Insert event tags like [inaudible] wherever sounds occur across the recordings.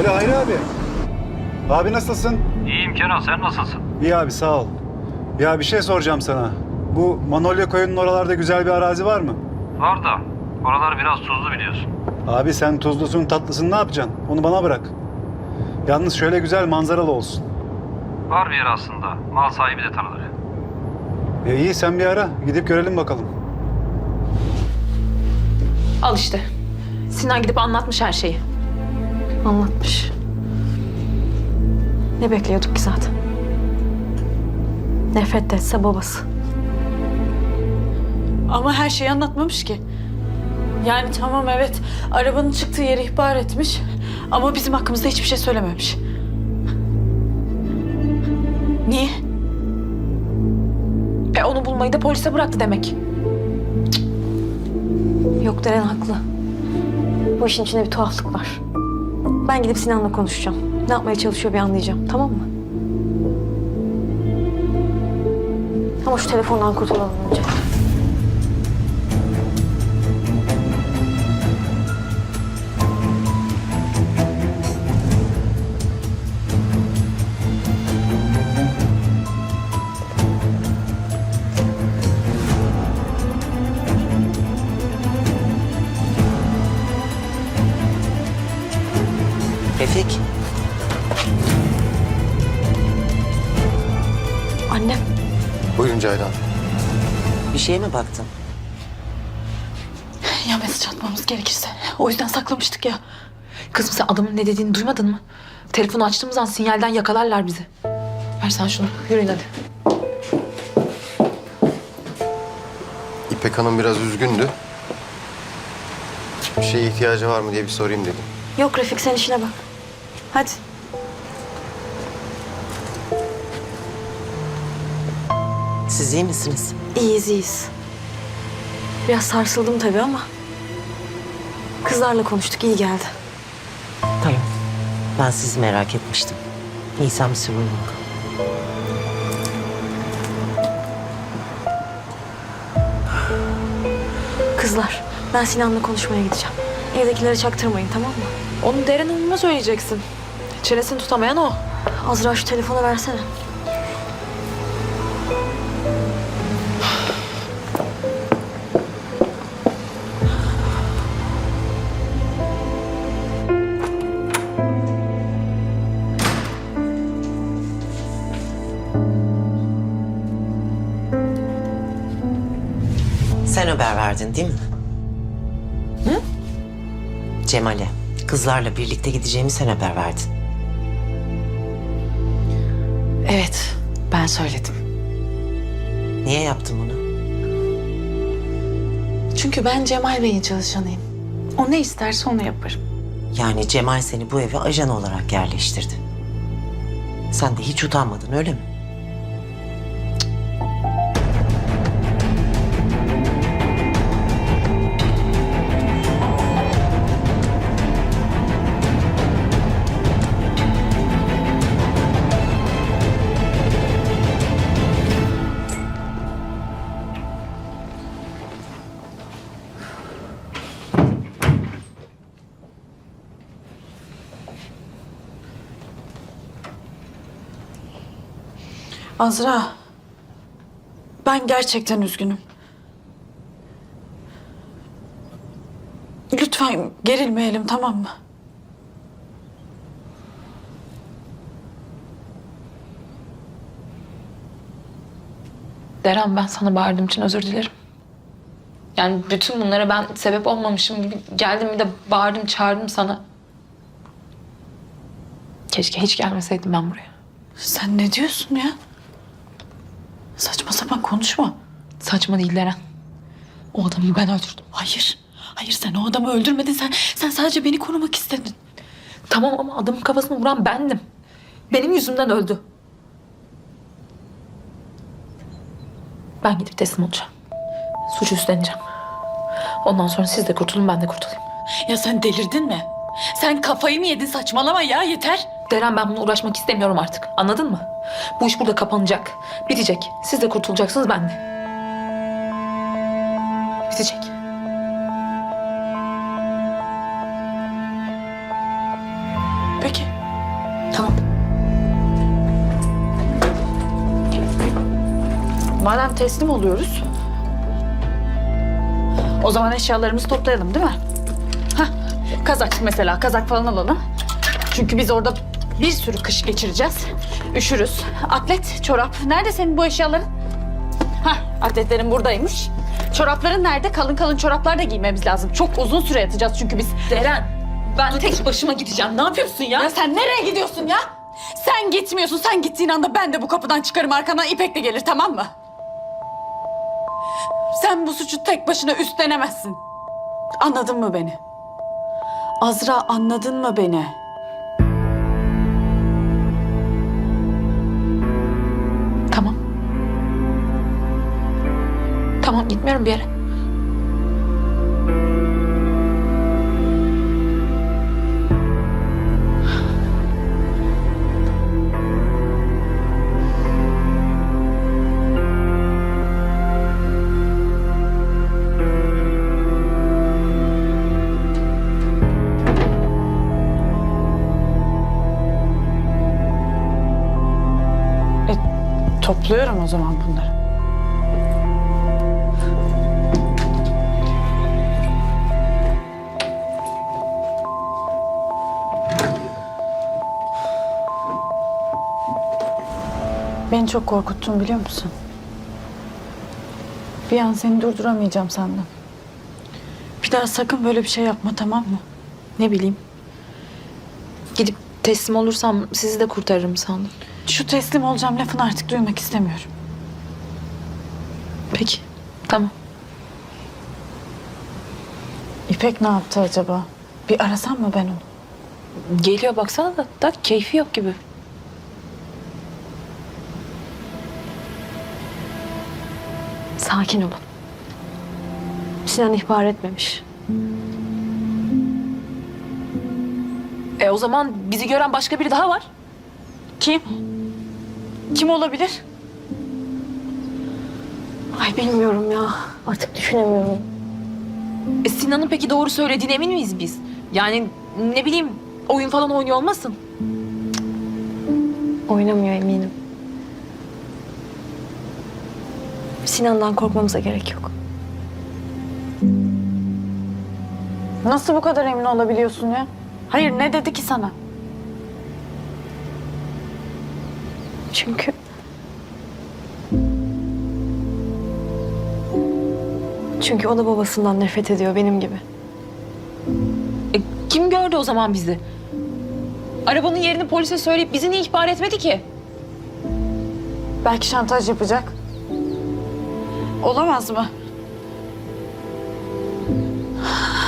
Alo Hayri abi. Abi nasılsın? İyiyim Kenan sen nasılsın? İyi abi sağ ol. Ya bir şey soracağım sana. Bu Manolya koyunun oralarda güzel bir arazi var mı? Var da oralar biraz tuzlu biliyorsun. Abi sen tuzlusun tatlısın ne yapacaksın? Onu bana bırak. Yalnız şöyle güzel manzaralı olsun. Var bir yer aslında. Mal sahibi de tanıdık. E iyi sen bir ara gidip görelim bakalım. Al işte. Sinan gidip anlatmış her şeyi. Anlatmış. Ne bekliyorduk ki zaten? Nefret de etse babası. Ama her şeyi anlatmamış ki. Yani tamam evet arabanın çıktığı yeri ihbar etmiş ama bizim hakkımızda hiçbir şey söylememiş. Niye? E onu bulmayı da polise bıraktı demek. Yok Deren haklı. Bu işin içinde bir tuhaflık var. Ben gidip Sinan'la konuşacağım. Ne yapmaya çalışıyor bir anlayacağım. Tamam mı? Ama şu telefondan kurtulalım önce. Refik, Annem. Buyurun Ceylan. bir şeye mi baktın? Ya mesaj atmamız gerekirse. O yüzden saklamıştık ya. Kızım sen adamın ne dediğini duymadın mı? Telefonu açtığımız an sinyalden yakalarlar bizi. Ver sen şunu. Yürüyün hadi. İpek Hanım biraz üzgündü. Bir şeye ihtiyacı var mı diye bir sorayım dedim. Yok Refik sen işine bak. Hadi. Siz iyi misiniz? İyiyiz iyiyiz. Biraz sarsıldım tabii ama. Kızlarla konuştuk iyi geldi. Tamam. Ben sizi merak etmiştim. Nisan bir sorun yok. Kızlar ben Sinan'la konuşmaya gideceğim. Evdekilere çaktırmayın tamam mı? Onu Deren Hanım'a söyleyeceksin. Çenesini tutamayan o. Azra şu telefonu versene. Sen haber verdin değil mi? Hı? Cemal'e. Kızlarla birlikte gideceğimi sen haber verdin. Evet ben söyledim. Niye yaptın bunu? Çünkü ben Cemal Bey'in çalışanıyım. O ne isterse onu yaparım. Yani Cemal seni bu eve ajan olarak yerleştirdi. Sen de hiç utanmadın öyle mi? Azra. Ben gerçekten üzgünüm. Lütfen gerilmeyelim tamam mı? Deren ben sana bağırdığım için özür dilerim. Yani bütün bunlara ben sebep olmamışım gibi geldim bir de bağırdım çağırdım sana. Keşke hiç gelmeseydim ben buraya. Sen ne diyorsun ya? Konuşma. Saçma değil Deren. O adamı ben öldürdüm. Hayır. Hayır sen o adamı öldürmedin. Sen sen sadece beni korumak istedin. Tamam ama adamın kafasını vuran bendim. Benim yüzümden öldü. Ben gidip teslim olacağım. Suçu üstleneceğim. Ondan sonra siz de kurtulun ben de kurtulayım. Ya sen delirdin mi? Sen kafayı mı yedin saçmalama ya yeter. Deren ben bununla uğraşmak istemiyorum artık. Anladın mı? Bu iş burada kapanacak. Bitecek. Siz de kurtulacaksınız ben de. Bitecek. Peki. Tamam. Madem teslim oluyoruz... ...o zaman eşyalarımızı toplayalım değil mi? Hah, kazak mesela, kazak falan alalım. Çünkü biz orada bir sürü kış geçireceğiz. Üşürüz. Atlet, çorap. Nerede senin bu eşyaların? Hah, atletlerin buradaymış. Çorapların nerede? Kalın kalın çoraplar da giymemiz lazım. Çok uzun süre yatacağız çünkü biz. Deren ben tek başıma gideceğim. Ne yapıyorsun ya? Ya sen nereye gidiyorsun ya? Sen gitmiyorsun. Sen gittiğin anda ben de bu kapıdan çıkarım. Arkandan İpek de gelir tamam mı? Sen bu suçu tek başına üstlenemezsin. Anladın mı beni? Azra anladın mı beni? Tamam gitmiyorum bir yere. Topluyorum o zaman Beni çok korkuttun biliyor musun? Bir an seni durduramayacağım sandım. Bir daha sakın böyle bir şey yapma tamam mı? Ne bileyim. Gidip teslim olursam sizi de kurtarırım sandım. Şu teslim olacağım lafını artık duymak istemiyorum. Peki. Tamam. İpek ne yaptı acaba? Bir arasam mı ben onu? Geliyor baksana da, da keyfi yok gibi. Sakin olun. Sinan ihbar etmemiş. E o zaman bizi gören başka biri daha var. Kim? Kim olabilir? Ay bilmiyorum ya. Artık düşünemiyorum. E Sinan'ın peki doğru söylediğine emin miyiz biz? Yani ne bileyim oyun falan oynuyor olmasın? Oynamıyor eminim. Sinan'dan korkmamıza gerek yok. Nasıl bu kadar emin olabiliyorsun ya? Hayır ne dedi ki sana? Çünkü... Çünkü o da babasından nefret ediyor benim gibi. E, kim gördü o zaman bizi? Arabanın yerini polise söyleyip bizi niye ihbar etmedi ki? Belki şantaj yapacak. Olamaz mı?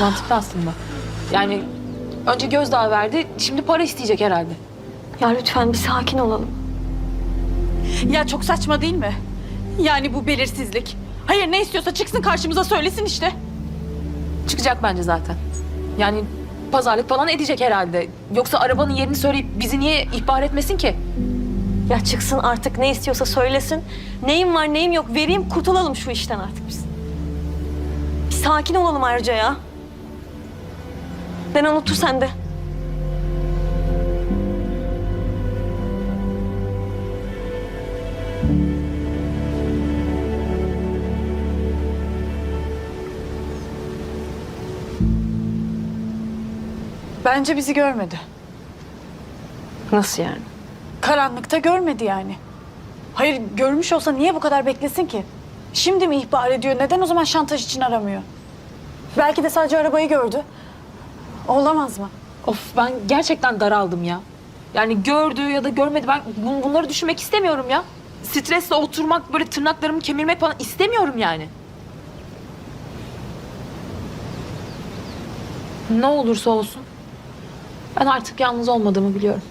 Mantıklı aslında. Yani önce gözdağı verdi, şimdi para isteyecek herhalde. Ya lütfen bir sakin olalım. Ya çok saçma değil mi? Yani bu belirsizlik. Hayır ne istiyorsa çıksın karşımıza söylesin işte. Çıkacak bence zaten. Yani pazarlık falan edecek herhalde. Yoksa arabanın yerini söyleyip bizi niye ihbar etmesin ki? Ya çıksın artık ne istiyorsa söylesin. Neyim var neyim yok vereyim kurtulalım şu işten artık biz. Bir sakin olalım ayrıca ya. Denen otur sen de. Bence bizi görmedi. Nasıl yani? Karanlıkta görmedi yani. Hayır görmüş olsa niye bu kadar beklesin ki? Şimdi mi ihbar ediyor? Neden o zaman şantaj için aramıyor? Belki de sadece arabayı gördü. Olamaz mı? Of ben gerçekten daraldım ya. Yani gördü ya da görmedi ben bun- bunları düşünmek istemiyorum ya. Stresle oturmak böyle tırnaklarımı kemirmek falan istemiyorum yani. Ne olursa olsun ben artık yalnız olmadığımı biliyorum.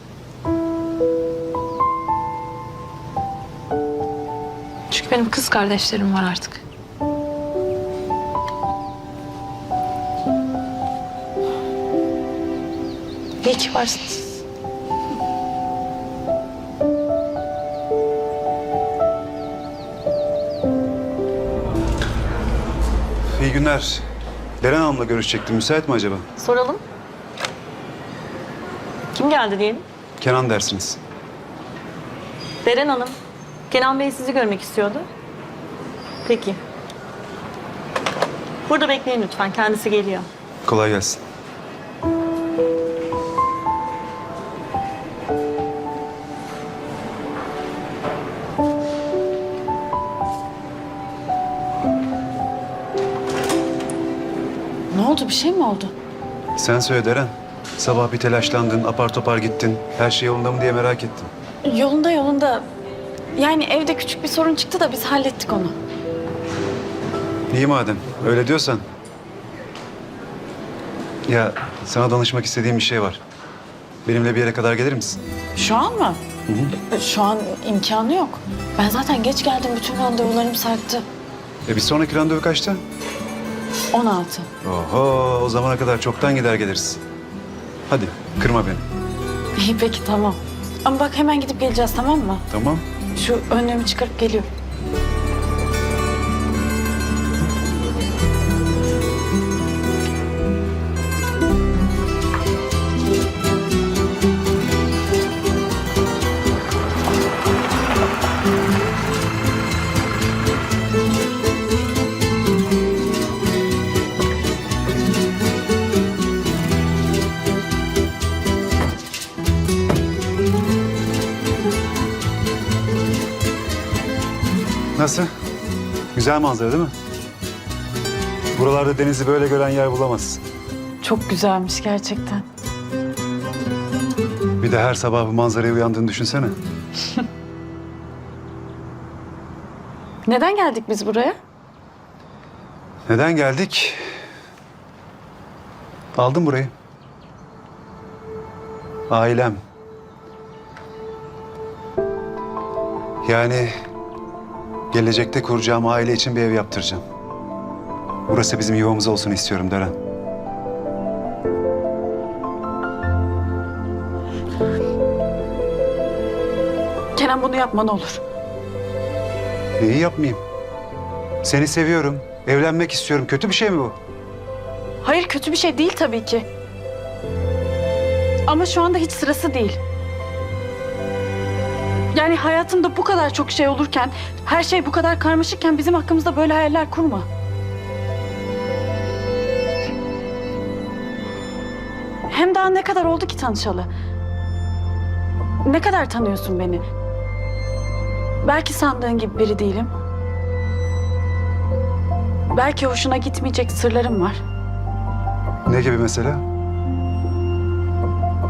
Benim kız kardeşlerim var artık. İyi ki varsınız. İyi günler. Deren Hanım'la görüşecektim. Müsait mi acaba? Soralım. Kim geldi diyelim? Kenan dersiniz. Deren Hanım. Kenan Bey sizi görmek istiyordu. Peki. Burada bekleyin lütfen. Kendisi geliyor. Kolay gelsin. Ne oldu bir şey mi oldu? Sen söyle Deren. Sabah bir telaşlandın, apar topar gittin. Her şey yolunda mı diye merak ettim. Yolunda yolunda. Yani evde küçük bir sorun çıktı da biz hallettik onu. İyi madem, öyle diyorsan. Ya sana danışmak istediğim bir şey var. Benimle bir yere kadar gelir misin? Şu an mı? Şu an imkanı yok. Ben zaten geç geldim. Bütün randevularım sarktı. E bir sonraki randevu kaçta? 16. Oho, o zamana kadar çoktan gider geliriz. Hadi, kırma beni. İyi peki tamam. Ama bak hemen gidip geleceğiz tamam mı? Tamam. Şu önlüğümü çıkarıp geliyorum. Güzel manzara değil mi? Buralarda denizi böyle gören yer bulamazsın. Çok güzelmiş gerçekten. Bir de her sabah bu manzaraya uyandığını düşünsene. [laughs] Neden geldik biz buraya? Neden geldik? Aldım burayı. Ailem. Yani gelecekte kuracağım aile için bir ev yaptıracağım. Burası bizim yuvamız olsun istiyorum Deren. Kenan bunu yapma ne olur. Neyi yapmayayım? Seni seviyorum. Evlenmek istiyorum. Kötü bir şey mi bu? Hayır kötü bir şey değil tabii ki. Ama şu anda hiç sırası değil. Yani hayatında bu kadar çok şey olurken, her şey bu kadar karmaşıkken bizim hakkımızda böyle hayaller kurma. Hem daha ne kadar oldu ki tanışalı? Ne kadar tanıyorsun beni? Belki sandığın gibi biri değilim. Belki hoşuna gitmeyecek sırlarım var. Ne gibi mesela?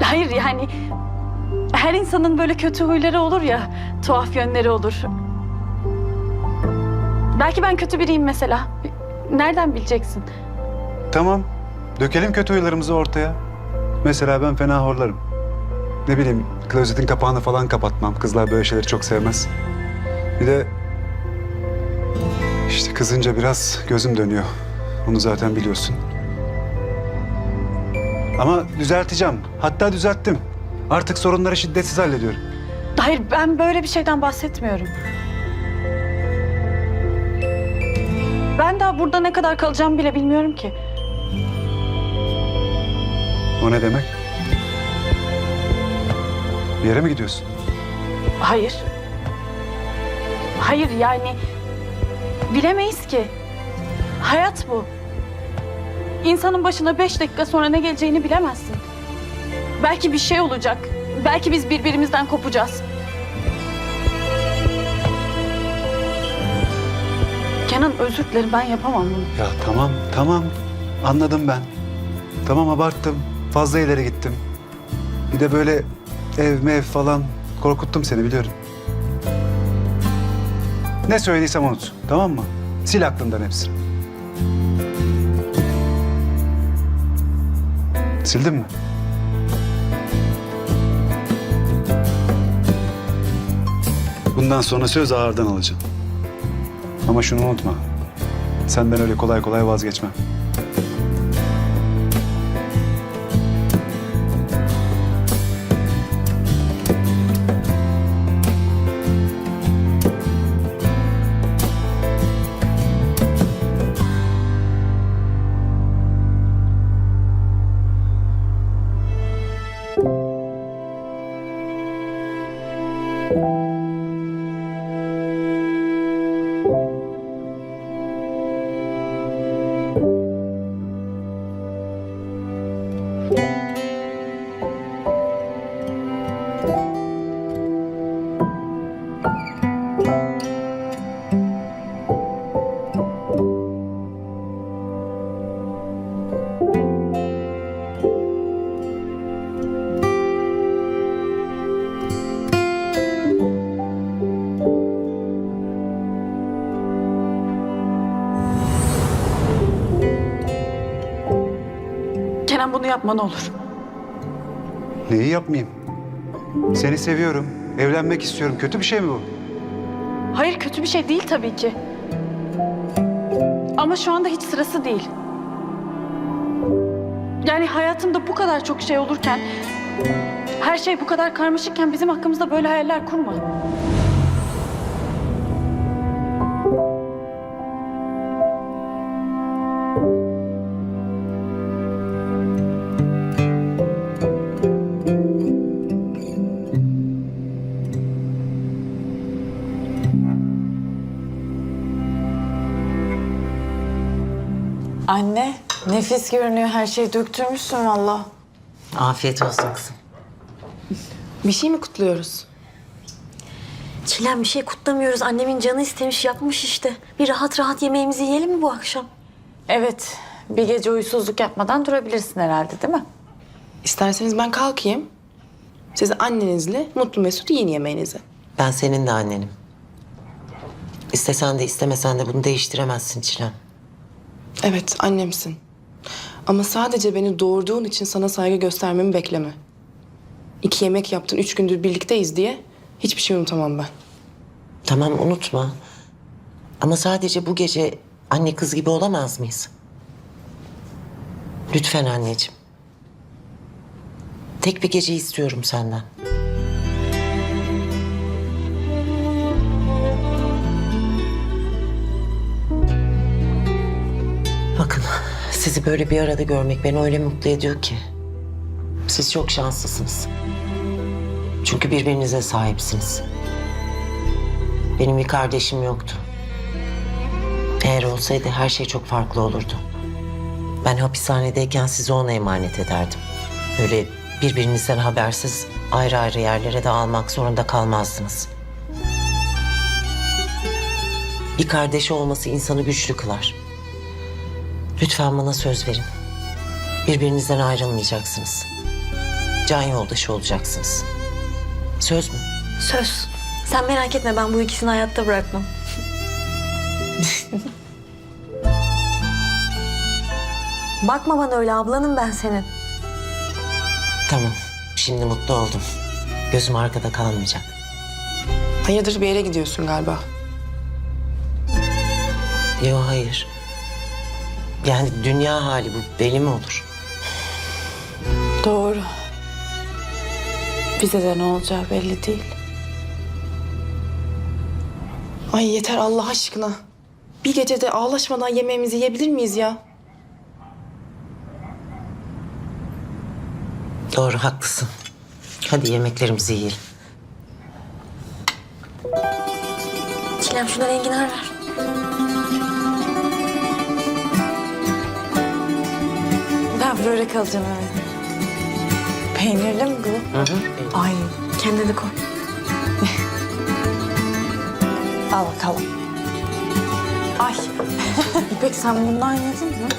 Hayır yani her insanın böyle kötü huyları olur ya, tuhaf yönleri olur. Belki ben kötü biriyim mesela. Nereden bileceksin? Tamam. Dökelim kötü huylarımızı ortaya. Mesela ben fena horlarım. Ne bileyim klozetin kapağını falan kapatmam. Kızlar böyle şeyleri çok sevmez. Bir de işte kızınca biraz gözüm dönüyor. Onu zaten biliyorsun. Ama düzelteceğim. Hatta düzelttim. Artık sorunları şiddetsiz hallediyorum. Hayır ben böyle bir şeyden bahsetmiyorum. Ben daha burada ne kadar kalacağımı bile bilmiyorum ki. O ne demek? Bir yere mi gidiyorsun? Hayır. Hayır yani bilemeyiz ki. Hayat bu. İnsanın başına beş dakika sonra ne geleceğini bilemezsin. Belki bir şey olacak. Belki biz birbirimizden kopacağız. Kenan özür dilerim ben yapamam bunu. Ya tamam, tamam. Anladım ben. Tamam abarttım. Fazla ileri gittim. Bir de böyle ev mev falan korkuttum seni biliyorum. Ne söylediysem unut. Tamam mı? Sil aklından hepsini. Sildin mi? Bundan sonra söz ağırdan alacağım. Ama şunu unutma. Senden öyle kolay kolay vazgeçmem. Yapma ne olur. Neyi yapmayayım? Seni seviyorum. Evlenmek istiyorum. Kötü bir şey mi bu? Hayır kötü bir şey değil tabii ki. Ama şu anda hiç sırası değil. Yani hayatımda bu kadar çok şey olurken, her şey bu kadar karmaşıkken bizim hakkımızda böyle hayaller kurma. Anne, nefis görünüyor. Her şeyi döktürmüşsün valla. Afiyet olsun kızım. Bir şey mi kutluyoruz? Çilem bir şey kutlamıyoruz. Annemin canı istemiş yapmış işte. Bir rahat rahat yemeğimizi yiyelim mi bu akşam? Evet, bir gece uysuzluk yapmadan durabilirsin herhalde değil mi? İsterseniz ben kalkayım. Siz annenizle mutlu mesut yiyin yemeğinizi. Ben senin de annenim. İstesen de istemesen de bunu değiştiremezsin Çilem. Evet annemsin. Ama sadece beni doğurduğun için sana saygı göstermemi bekleme. İki yemek yaptın, üç gündür birlikteyiz diye hiçbir şey unutamam ben. Tamam unutma. Ama sadece bu gece anne kız gibi olamaz mıyız? Lütfen anneciğim. Tek bir gece istiyorum senden. Sizi böyle bir arada görmek beni öyle mutlu ediyor ki. Siz çok şanslısınız. Çünkü birbirinize sahipsiniz. Benim bir kardeşim yoktu. Eğer olsaydı her şey çok farklı olurdu. Ben hapishanedeyken sizi ona emanet ederdim. Öyle birbirinizden habersiz ayrı ayrı yerlere de almak zorunda kalmazdınız. Bir kardeşi olması insanı güçlü kılar. Lütfen bana söz verin. Birbirinizden ayrılmayacaksınız. Can yoldaşı olacaksınız. Söz mü? Söz. Sen merak etme ben bu ikisini hayatta bırakmam. [laughs] Bakma bana öyle ablanım ben senin. Tamam. Şimdi mutlu oldum. Gözüm arkada kalmayacak. Hayırdır bir yere gidiyorsun galiba. Yok hayır. Yani dünya hali bu belli mi olur? Doğru. Bize de ne olacağı belli değil. Ay yeter Allah aşkına. Bir gecede ağlaşmadan yemeğimizi yiyebilir miyiz ya? Doğru haklısın. Hadi yemeklerimizi yiyelim. Çilem şuna enginar ver. Ben börek alacağım evet. Peynirli mi bu? Ay kendine de koy. Al bakalım. Ay. [laughs] İpek sen bundan yedin mi?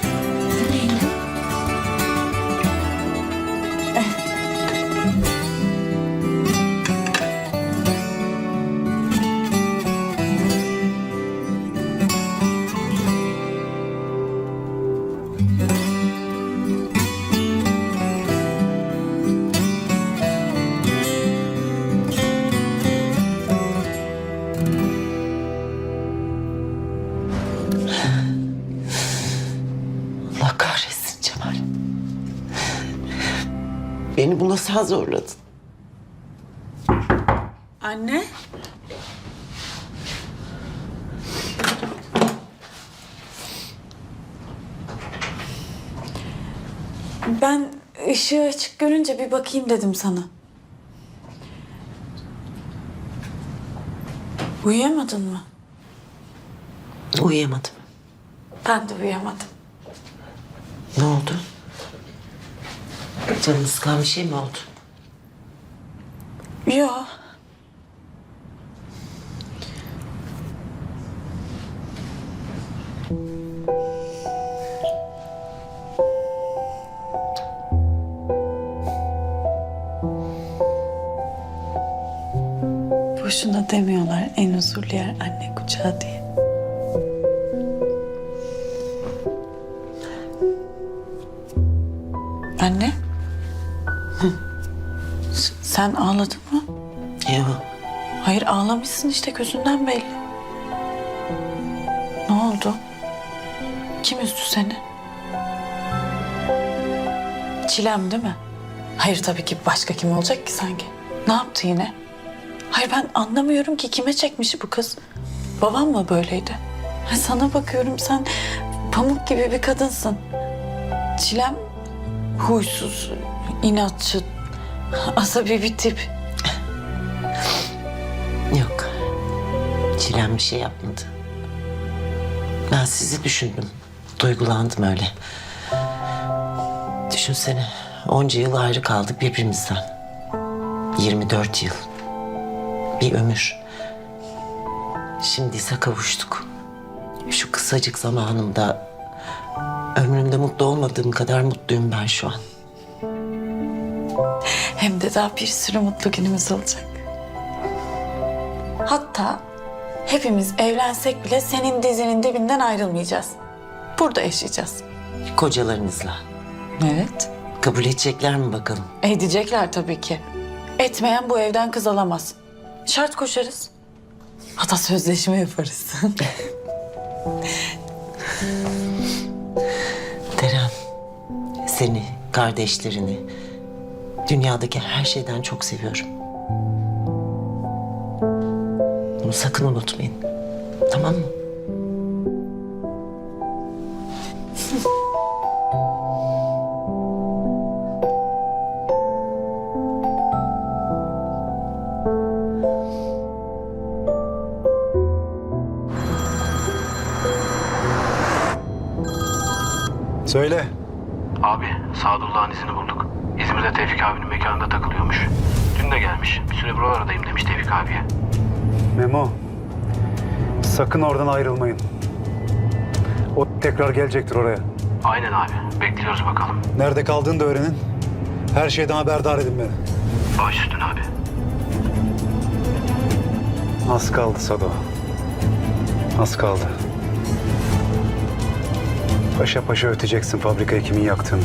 Beni buna sen zorladın. Anne. Ben ışığı açık görünce bir bakayım dedim sana. Uyuyamadın mı? Uyuyamadım. Ben de uyuyamadım. Ne oldu? Canını sıkan bir şey mi oldu? Yok. Boşuna demiyorlar en huzurlu yer anne kucağı diye. Anne? Sen ağladın mı? Yok. Hayır ağlamışsın işte gözünden belli. Ne oldu? Kim üzdü seni? Çilem değil mi? Hayır tabii ki başka kim olacak ki sanki? Ne yaptı yine? Hayır ben anlamıyorum ki kime çekmiş bu kız? Babam mı böyleydi? Sana bakıyorum sen pamuk gibi bir kadınsın. Çilem huysuz, inatçı, asabi bir tip. Yok. Çilem bir şey yapmadı. Ben sizi düşündüm. Duygulandım öyle. Düşünsene. Onca yıl ayrı kaldık birbirimizden. 24 yıl. Bir ömür. Şimdi ise kavuştuk. Şu kısacık zamanımda ömrümde mutlu olmadığım kadar mutluyum ben şu an. Daha bir sürü mutlu günümüz olacak. Hatta hepimiz evlensek bile senin dizinin dibinden ayrılmayacağız. Burada yaşayacağız. Kocalarınızla. Evet. Kabul edecekler mi bakalım? Edecekler tabii ki. Etmeyen bu evden kız alamaz. Şart koşarız. Hatta sözleşme yaparız. [laughs] Deren, seni, kardeşlerini, dünyadaki her şeyden çok seviyorum. Bunu sakın unutmayın. Tamam mı? Söyle. Abi Sadullah'ın izini bulduk. İzmir'de Tevfik abinin mekanında takılıyormuş. Dün de gelmiş. Bir süre buralardayım demiş Tevfik abiye. Memo. Sakın oradan ayrılmayın. O tekrar gelecektir oraya. Aynen abi. Bekliyoruz bakalım. Nerede kaldığını da öğrenin. Her şeyden haberdar edin beni. Baş üstüne abi. Az kaldı Sado. Az kaldı. Paşa paşa öteceksin fabrikayı kimin yaktığını.